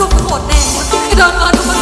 สมขนแน่ต้องเดินมาทุกคน